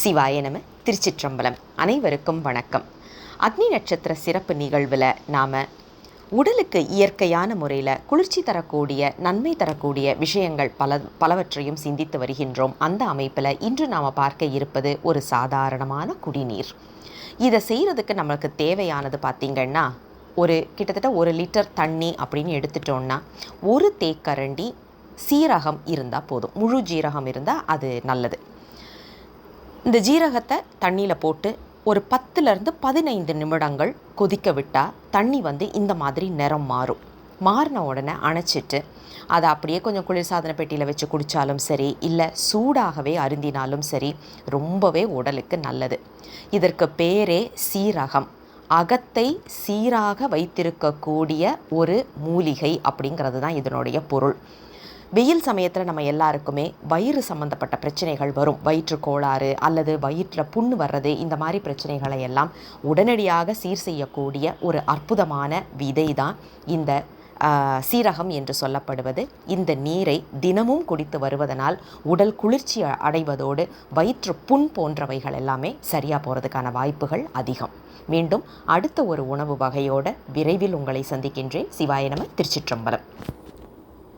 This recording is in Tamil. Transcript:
சிவாய நம திருச்சிற்றம்பலம். அனைவருக்கும் வணக்கம். அக்னி நட்சத்திர சிறப்பு நிகழ்வில் நாம் உடலுக்கு இயற்கையான முறையில் குளிர்ச்சி தரக்கூடிய நன்மை தரக்கூடிய விஷயங்கள் பல பலவற்றையும் சிந்தித்து வருகின்றோம். அந்த அமைப்பில் இன்று நாம் பார்க்க இருப்பது ஒரு சாதாரணமான குடிநீர். இதை செய்கிறதுக்கு நம்மளுக்கு தேவையானது பார்த்திங்கன்னா ஒரு கிட்டத்தட்ட ஒரு லிட்டர் தண்ணி அப்படின்னு எடுத்துட்டோன்னா ஒரு தேக்கரண்டி சீரகம் இருந்தால் போதும். முழு ஜீரகம் இருந்தால் அது நல்லது. இந்த ஜீரகத்தை தண்ணியில் போட்டு ஒரு பத்துலேருந்து பதினைந்து நிமிடங்கள் கொதிக்க விட்டால் தண்ணி வந்து இந்த மாதிரி நிறம் மாறும். மாறின உடனே அணைச்சிட்டு அதை அப்படியே கொஞ்சம் குளிர்சாதன பெட்டியில் வச்சு குடித்தாலும் சரி இல்லை சூடாகவே அருந்தினாலும் சரி ரொம்பவே உடலுக்கு நல்லது. இதற்கு பேரே சீரகம். அகத்தை சீராக வைத்திருக்கக்கூடிய ஒரு மூலிகை அப்படிங்கிறது தான் இதனுடைய பொருள். வெயில் சமயத்தில் நம்ம எல்லாருக்குமே வயிறு சம்மந்தப்பட்ட பிரச்சனைகள் வரும். வயிற்று கோளாறு அல்லது வயிற்றில் புண்ணு வர்றது இந்த மாதிரி பிரச்சனைகளை எல்லாம் உடனடியாக சீர் செய்யக்கூடிய ஒரு அற்புதமான விதை தான் இந்த சீரகம் என்று சொல்லப்படுவது. இந்த நீரை தினமும் குடித்து வருவதனால் உடல் குளிர்ச்சி அடைவதோடு வயிற்று புண் போன்றவைகள் எல்லாமே சரியாக போகிறதுக்கான வாய்ப்புகள் அதிகம். மீண்டும் அடுத்த ஒரு உணவு வகையோடு விரைவில் உங்களை சந்திக்கின்றேன். சிவாய நம திருச்சிற்றம்பலம்.